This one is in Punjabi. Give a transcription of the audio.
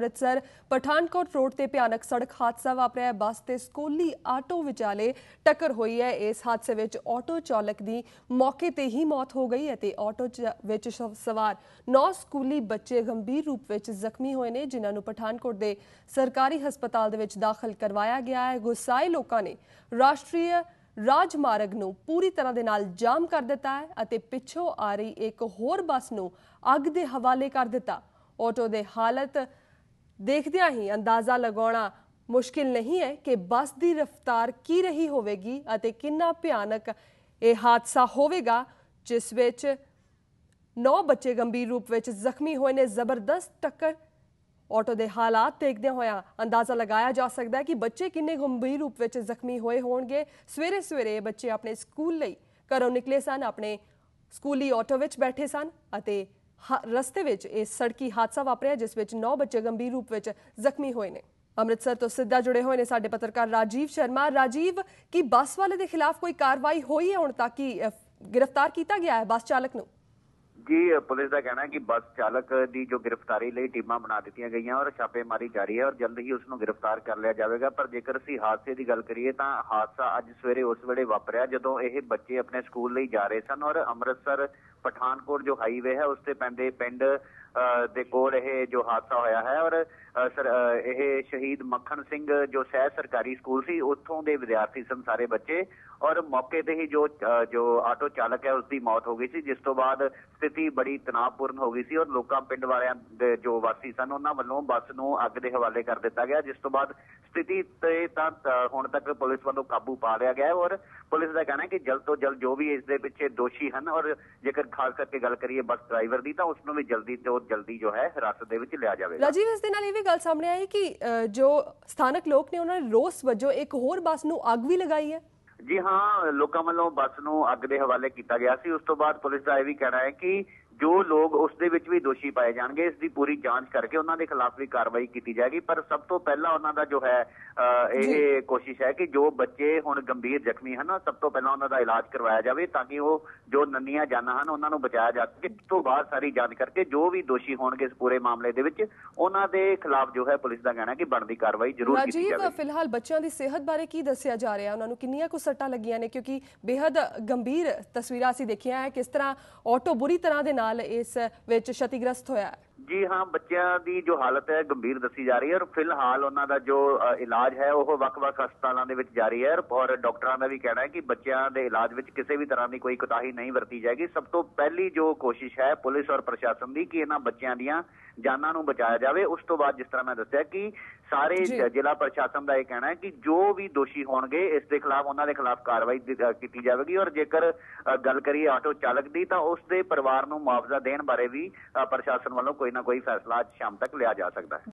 ਅੰਮ੍ਰਿਤਸਰ, ਪਠਾਨਕੋਟ ਰੋਡ ਤੇ ਭਿਆਨਕ ਸੜਕ ਹਾਦਸਾ ਵਾਪਰਿਆ ਹੈ। ਬੱਸ ਤੇ ਸਕੂਲੀ ਆਟੋ ਵਿਚਾਲੇ ਟੱਕਰ ਹੋਈ ਹੈ। ਇਸ ਹਾਦਸੇ ਵਿੱਚ ਆਟੋ ਚਾਲਕ ਦੀ ਮੌਕੇ ਤੇ ਹੀ ਮੌਤ ਹੋ ਗਈ ਅਤੇ ਆਟੋ ਵਿੱਚ ਸਵਾਰ 9 ਸਕੂਲੀ ਬੱਚੇ ਗੰਭੀਰ ਰੂਪ ਵਿੱਚ ਜ਼ਖਮੀ ਹੋਏ ਨੇ, ਜਿਨ੍ਹਾਂ ਨੂੰ ਪਠਾਨਕੋਟ ਦੇ ਸਰਕਾਰੀ ਹਸਪਤਾਲ ਦੇ ਵਿੱਚ ਦਾਖਲ ਕਰਵਾਇਆ ਗਿਆ ਹੈ। ਗੁੱਸਾਏ ਲੋਕਾਂ ਨੇ ਰਾਸ਼ਟਰੀ ਰਾਜਮਾਰਗ ਨੂੰ ਪੂਰੀ ਤਰ੍ਹਾਂ ਦੇ ਨਾਲ ਜਾਮ ਕਰ ਦਿੱਤਾ ਹੈ ਅਤੇ ਪਿੱਛੋਂ ਆ ਰਹੀ ਇੱਕ ਹੋਰ ਬੱਸ ਨੂੰ ਅੱਗ ਦੇ ਹਵਾਲੇ ਕਰ ਦਿੱਤਾ। ਆਟੋ ਦੇ ਹਾਲਤ ਦੇਖਦਿਆਂ ਹੀ ਅੰਦਾਜ਼ਾ ਲਗਾਉਣਾ ਮੁਸ਼ਕਿਲ ਨਹੀਂ ਹੈ ਕਿ ਬੱਸ ਦੀ ਰਫ਼ਤਾਰ ਕੀ ਰਹੀ ਹੋਵੇਗੀ ਅਤੇ ਕਿੰਨਾ ਭਿਆਨਕ ਇਹ ਹਾਦਸਾ ਹੋਵੇਗਾ, ਜਿਸ ਵਿੱਚ 9 ਬੱਚੇ ਗੰਭੀਰ ਰੂਪ ਵਿੱਚ ਜ਼ਖਮੀ ਹੋਏ ਨੇ। ਜ਼ਬਰਦਸਤ ਟੱਕਰ ਆਟੋ ਦੇ ਹਾਲਾਤ ਦੇਖਦਿਆਂ ਹੋਇਆਂ ਅੰਦਾਜ਼ਾ ਲਗਾਇਆ ਜਾ ਸਕਦਾ ਹੈ ਕਿ ਬੱਚੇ ਕਿੰਨੇ ਗੰਭੀਰ ਰੂਪ ਵਿੱਚ ਜ਼ਖਮੀ ਹੋਏ ਹੋਣਗੇ। ਸਵੇਰੇ ਸਵੇਰੇ ਬੱਚੇ ਆਪਣੇ ਸਕੂਲ ਲਈ ਘਰੋਂ ਨਿਕਲੇ ਸਨ, ਆਪਣੇ ਸਕੂਲੀ ਆਟੋ ਵਿੱਚ ਬੈਠੇ ਸਨ ਅਤੇ ਰਸਤੇ ਵਿੱਚ ਇਹ ਸੜਕੀ ਹਾਦਸਾ ਵਾਪਰਿਆ, ਜਿਸ ਵਿੱਚ 9 ਬੱਚੇ ਗੰਭੀਰ ਰੂਪ ਵਿੱਚ ਜ਼ਖਮੀ ਹੋਏ ਨੇ। ਅੰਮ੍ਰਿਤਸਰ ਤੋਂ ਸਿੱਧਾ ਜੁੜੇ ਹੋਏ ਨੇ ਸਾਡੇ ਪੱਤਰਕਾਰ ਰਾਜੀਵ ਸ਼ਰਮਾ। ਰਾਜੀਵ, ਕੀ ਬੱਸ ਵਾਲੇ ਦੇ ਖਿਲਾਫ ਕੋਈ ਕਾਰਵਾਈ ਹੋਈ ਹੈ ਹੁਣ ਤੱਕ? ਕਿ ਗ੍ਰਿਫਤਾਰ ਕੀਤਾ ਗਿਆ ਹੈ ਬੱਸ ਚਾਲਕ ਨੂੰ? ਜੀ, ਪੁਲਿਸ ਦਾ ਕਹਿਣਾ ਹੈ ਕਿ ਬੱਸ ਚਾਲਕ ਦੀ ਜੋ ਗ੍ਰਿਫਤਾਰੀ ਲਈ ਟੀਮਾਂ ਬਣਾ ਦਿੱਤੀਆਂ ਗਈਆਂ ਔਰ ਛਾਪੇਮਾਰੀ ਜਾਰੀ ਹੈ ਔਰ ਜਲਦ ਹੀ ਉਸ ਨੂੰ ਗ੍ਰਿਫਤਾਰ ਕਰ ਲਿਆ ਜਾਵੇਗਾ। ਪਰ ਜੇਕਰ ਅਸੀਂ ਹਾਦਸੇ ਦੀ ਗੱਲ ਕਰੀਏ ਤਾਂ ਹਾਦਸਾ ਅੱਜ ਸਵੇਰੇ ਉਸ ਵੇਲੇ ਵਾਪਰਿਆ ਜਦੋਂ ਇਹ ਬੱਚੇ ਆਪਣੇ ਸਕੂਲ ਲਈ ਜਾ ਰਹੇ ਸਨ ਔਰ ਅੰਮ੍ਰਿਤਸਰ ਪਠਾਨਕੋਟ ਜੋ ਹਾਈਵੇ ਹੈ, ਉਸ ਤੇ ਪੈਂਦੇ ਪਿੰਡ ਦੇ ਕੋਲ ਇਹ ਜੋ ਹਾਦਸਾ ਹੋਇਆ ਹੈ ਔਰ ਸਰ ਇਹ ਸ਼ਹੀਦ ਮੱਖਣ ਸਿੰਘ ਜੋ ਸਹਿ ਸਰਕਾਰੀ ਸਕੂਲ ਸੀ, ਉੱਥੋਂ ਦੇ ਵਿਦਿਆਰਥੀ ਸਨ ਸਾਰੇ ਬੱਚੇ ਔਰ ਮੌਕੇ ਤੇ ਹੀ ਜੋ ਜੋ ਆਟੋ ਚਾਲਕ ਹੈ ਉਸ ਦੀ ਮੌਤ ਹੋ ਗਈ ਸੀ, ਜਿਸ ਤੋਂ ਬਾਅਦ ਸਥਿਤੀ ਬੜੀ ਤਣਾਅਪੂਰਨ ਹੋ ਗਈ ਸੀ ਔਰ ਲੋਕਾਂ, ਪਿੰਡ ਵਾਲਿਆਂ ਦੇ ਜੋ ਵਾਸੀ ਸਨ, ਉਹਨਾਂ ਵੱਲੋਂ ਬੱਸ ਨੂੰ ਅੱਗ ਦੇ ਹਵਾਲੇ ਕਰ ਦਿੱਤਾ ਗਿਆ, ਜਿਸ ਤੋਂ ਬਾਅਦ ਸਥਿਤੀ ਤੇ ਤਾਂ ਹੁਣ ਤੱਕ ਪੁਲਿਸ ਵੱਲੋਂ ਕਾਬੂ ਪਾ ਲਿਆ ਗਿਆ ਔਰ ਪੁਲਿਸ ਦਾ ਕਹਿਣਾ ਹੈ ਕਿ ਜਲਦ ਤੋਂ ਜਲਦ ਜੋ ਵੀ ਇਸ ਦੇ ਪਿੱਛੇ ਦੋਸ਼ੀ ਹਨ ਔਰ ਜੇਕਰ ਖਾਸ ਕਰਕੇ ਗੱਲ ਕਰੀਏ ਬੱਸ ਡਰਾਈਵਰ ਦੀ, ਤਾਂ ਉਸ ਨੂੰ ਵੀ ਜਲਦੀ ਤੋਂ ਜਲਦੀ ਜੋ ਹੈ ਹਿਰਾਸਤ ਦੇ ਵਿੱਚ ਲਿਆ ਜਾਵੇਗਾ। ਰਾਜੀਵ ਇਸ ਦੇ ਨਾਲ ਇਹ ਵੀ ਗੱਲ ਸਾਹਮਣੇ ਆਈ ਕਿ ਜੋ ਸਥਾਨਕ ਲੋਕ ਨੇ ਉਹਨਾਂ ਨੇ ਰੋਸ ਵਜੋਂ ਇੱਕ ਹੋਰ ਬੱਸ ਨੂੰ ਅੱਗ ਵੀ ਲਗਾਈ ਹੈ। ਜੀ ਹਾਂ ਲੋਕਾਂ ਵੱਲੋਂ ਬੱਸ ਨੂੰ ਅੱਗ ਦੇ ਹਵਾਲੇ ਕੀਤਾ ਗਿਆ ਸੀ। ਉਸ ਤੋਂ ਬਾਅਦ ਪੁਲਿਸ ਦਾ ਇਹ ਵੀ ਕਹਿਣਾ ਹੈ ਕਿ ਜੋ ਲੋਕ ਉਸ ਦੇ ਵਿੱਚ ਵੀ ਦੋਸ਼ੀ ਪਾਏ ਜਾਣਗੇ ਇਸ ਦੀ ਪੂਰੀ ਜਾਂਚ ਕਰਕੇ ਉਹਨਾਂ ਦੇ ਖਿਲਾਫ ਵੀ ਕਾਰਵਾਈ ਕੀਤੀ ਜਾਏਗੀ। ਪਰ ਸਭ ਤੋਂ ਪਹਿਲਾਂ ਉਹਨਾਂ ਦਾ ਜੋ ਹੈ ਇਹ ਕੋਸ਼ਿਸ਼ ਹੈ ਕਿ ਜੋ ਬੱਚੇ ਹੁਣ ਗੰਭੀਰ ਜ਼ਖਮੀ ਹਨ ਸਭ ਤੋਂ ਪਹਿਲਾਂ ਉਹਨਾਂ ਦਾ ਇਲਾਜ ਕਰਵਾਇਆ ਜਾਵੇ ਤਾਂ ਕਿ ਉਹ ਜੋ ਨੰਨੀਆਂ ਜਾਨਾਂ ਹਨ ਉਹਨਾਂ ਨੂੰ ਬਚਾਇਆ ਜਾ ਸਕੇ। ਇਸ ਤੋਂ ਬਾਅਦ ਸਾਰੀ ਜਾਂਚ ਕਰਕੇ ਜੋ ਵੀ ਦੋਸ਼ੀ ਹੋਣਗੇ ਇਸ ਪੂਰੇ ਮਾਮਲੇ ਦੇ ਵਿੱਚ ਉਹਨਾਂ ਦੇ ਖਿਲਾਫ ਜੋ ਹੈ ਪੁਲਿਸ ਦਾ ਕਹਿਣਾ ਹੈ ਕਿ ਬਣਦੀ ਕਾਰਵਾਈ ਜ਼ਰੂਰ ਕੀਤੀ ਰਾਜੀਵ ਜਾਵੇ। ਫਿਲਹਾਲ ਬੱਚਿਆਂ ਦੀ ਸਿਹਤ ਬਾਰੇ ਕੀ ਦੱਸਿਆ ਜਾ ਰਿਹਾ? ਉਹਨਾਂ ਨੂੰ ਕਿੰਨੀਆਂ ਕੁ ਸੱਟਾਂ ਲੱਗੀਆਂ ਨੇ? ਕਿਉਂਕਿ ਬੇहद ਗੰਭੀਰ ਤਸਵੀਰਾਂ ਅਸੀਂ ਦੇਖੀਆਂ ਹੈ ਕਿਸ ਤਰ੍ਹਾਂ ਆਟੋ ਬੁਰੀ ਤਰ੍ਹਾਂ ਦੇ ਨਾਲ ਇਸ ਵਿੱਚ ਛਤੀਗ੍ਰਸਤ ਹੋਇਆ ਹੈ? ਜੀ ਹਾਂ, ਬੱਚਿਆਂ ਦੀ ਜੋ ਹਾਲਤ ਹੈ ਗੰਭੀਰ ਦੱਸੀ ਜਾ ਰਹੀ ਹੈ ਔਰ ਫਿਲਹਾਲ ਉਹਨਾਂ ਦਾ ਜੋ ਇਲਾਜ ਹੈ, ਉਹ ਵੱਖ-ਵੱਖ ਹਸਪਤਾਲਾਂ ਦੇ ਵਿੱਚ ਜਾਰੀ ਹੈ ਔਰ ਡਾਕਟਰਾਂ ਦਾ ਵੀ ਕਹਿਣਾ ਹੈ ਕਿ ਬੱਚਿਆਂ ਦੇ ਇਲਾਜ ਵਿੱਚ ਕਿਸੇ ਵੀ ਤਰ੍ਹਾਂ ਦੀ ਕੋਈ ਕੋਤਾਹੀ ਨਹੀਂ ਵਰਤੀ ਜਾਏਗੀ। ਸਭ ਤੋਂ ਪਹਿਲੀ ਜੋ ਕੋਸ਼ਿਸ਼ ਹੈ ਪੁਲਿਸ ਔਰ ਪ੍ਰਸ਼ਾਸਨ ਦੀ ਕਿ ਇਹਨਾਂ ਬੱਚਿਆਂ ਦੀਆਂ ਜਾਨਾਂ ਨੂੰ ਬਚਾਇਆ ਜਾਵੇ। ਉਸ ਤੋਂ ਬਾਅਦ ਜਿਸ ਤਰ੍ਹਾਂ ਮੈਂ ਦੱਸਿਆ ਕਿ ਸਾਰੇ ਜ਼ਿਲ੍ਹਾ ਪ੍ਰਸ਼ਾਸਨ ਦਾ ਇਹ ਕਹਿਣਾ ਹੈ ਕਿ ਜੋ ਵੀ ਦੋਸ਼ੀ ਹੋਣਗੇ ਇਸ ਦੇ ਖਿਲਾਫ ਉਹਨਾਂ ਦੇ ਖਿਲਾਫ ਕਾਰਵਾਈ ਕੀਤੀ ਜਾਵੇਗੀ ਔਰ ਜੇਕਰ ਗੱਲ ਕਰੀਏ ਆਟੋ ਚਾਲਕ ਦੀ ਤਾਂ ਉਸ ਦੇ ਪਰਿਵਾਰ ਨੂੰ ਮੁਆਵਜ਼ਾ ਦੇਣ ਬਾਰੇ ਵੀ ਪ੍ਰਸ਼ਾਸਨ ਵੱਲੋਂ ਕੋਈ ਨਾ ਕੋਈ ਫੈਸਲਾ ਅੱਜ ਸ਼ਾਮ ਤੱਕ ਲਿਆ ਜਾ ਸਕਦਾ ਹੈ।